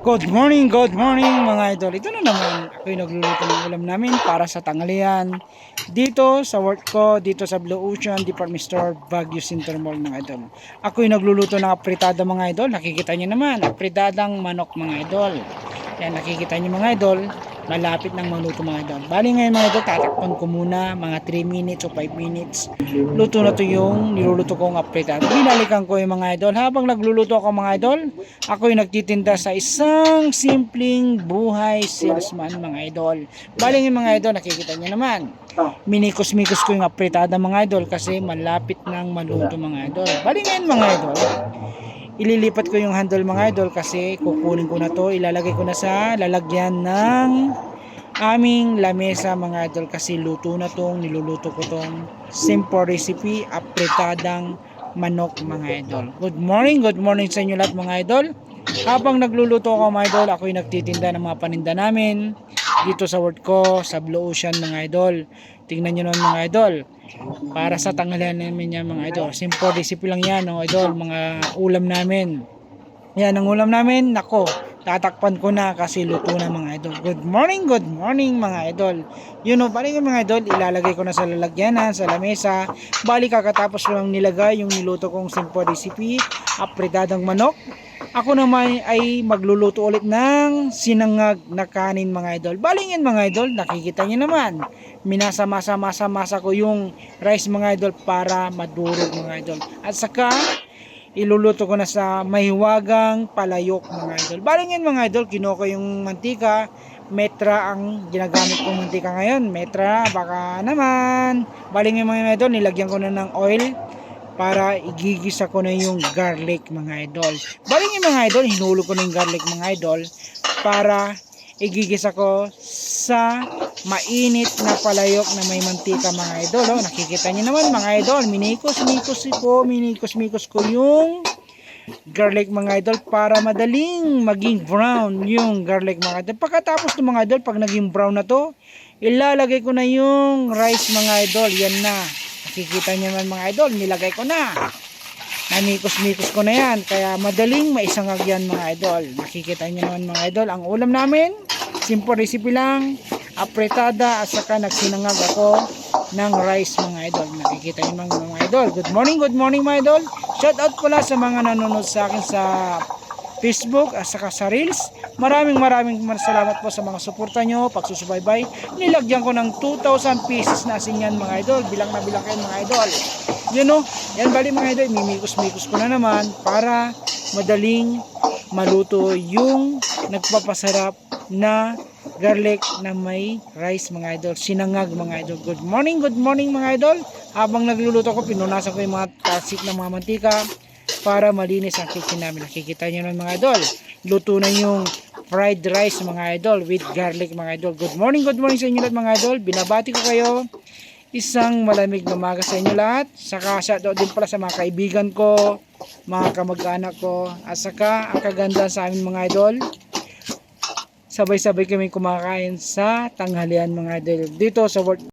Good morning, good morning mga idol. Ito na naman, ako yung nagluluto ng ulam namin para sa tanghalian. Dito sa work ko, dito sa Blue Ocean Department Store, Baguio Center Mall mga idol. Ako yung nagluluto ng apritada mga idol. Nakikita niyo naman, apritadang manok mga idol. Yan, nakikita niyo mga idol, malapit ng maluto mga idol. Bali ngayon mga idol, tatakpan ko muna mga 3 minutes o 5 minutes. Luto na to yung niluluto kong apritada. Binalikan ko yung mga idol. Habang nagluluto ako mga idol, ako yung nagtitinda sa isang simpleng buhay salesman mga idol. Bali ngayon mga idol, nakikita niyo naman. Minikos-mikos ko yung apritada mga idol kasi malapit ng maluto mga idol. Bali ngayon mga idol, ililipat ko yung handle mga idol kasi kukunin ko na to. Ilalagay ko na sa lalagyan ng aming lamesa mga idol kasi luto na tong niluluto ko tong simple recipe apretadang manok mga idol. Good morning good morning sa inyo lahat mga idol. Habang nagluluto ako mga idol ako yung nagtitinda ng mga paninda namin dito sa work ko sa Blue Ocean mga idol tingnan nyo naman mga idol. Para sa tanghalian namin yan mga idol. Simple recipe lang yan mga idol. Mga ulam namin. Yan ang ulam namin. Nako tatakpan ko na kasi luto na mga idol. Good morning good morning mga idol. Yun o balik yung mga idol ilalagay ko na sa lalagyanan sa lamesa. Balik kakatapos lang nilagay yung niluto kong simple recipe. Apretadang manok. Ako naman ay magluluto ulit ng sinangag na kanin mga idol. Balingin mga idol, nakikita niyo naman. Minasa-masa-masa-masa ko yung rice mga idol para madurog mga idol. At saka iluluto ko na sa mahiwagang palayok mga idol. Balingin mga idol, kinuha ko yung mantika. Metra ang ginagamit kong mantika ngayon. Metra, baka naman. Balingin mga idol, nilagyan ko na ng oil para igigisa ko na yung garlic mga idol. Baling yung mga idol, hinulog ko na yung garlic mga idol para igigisa ko sa mainit na palayok na may mantika mga idol. Oh, nakikita niyo naman mga idol, minikos-mikos ko, minikos-mikos ko yung garlic mga idol para madaling maging brown yung garlic mga idol. Pagkatapos ng mga idol, pag naging brown na to, ilalagay ko na yung rice mga idol. Yan na. Nakikita niyo naman mga idol, nilagay ko na. Namikos-mikos ko na yan. Kaya madaling maisangag yan mga idol. Nakikita niyo naman mga idol. Ang ulam namin, simple recipe lang. Apretada at saka nagsinangag ako ng rice mga idol. Nakikita niyo naman mga idol. Good morning, good morning mga idol. Shout out pala sa mga nanonood sa akin sa Facebook at saka sa Reels. Maraming maraming salamat po sa mga suporta nyo, pagsusubaybay. Nilagyan ko ng 2,000 pieces na asin yan mga idol. Bilang na bilang kayo mga idol. Yun know, yan bali mga idol, mimikos-mikos ko na naman para madaling maluto yung nagpapasarap na garlic na may rice mga idol. Sinangag mga idol. Good morning, good morning mga idol. Habang nagluluto ko, pinunasan ko yung mga tasik ng mga mantika para malinis ang kitchen namin. Nakikita nyo naman mga idol. Luto na yung fried rice mga idol with garlic mga idol. Good morning, good morning sa inyo lahat mga idol. Binabati ko kayo. Isang malamig na umaga sa inyo lahat. Saka shoutout din pala sa mga kaibigan ko, mga kamag-anak ko, at saka ang kaganda sa amin mga idol. Sabay-sabay kami kumakain sa tanghalian mga idol. Dito sa work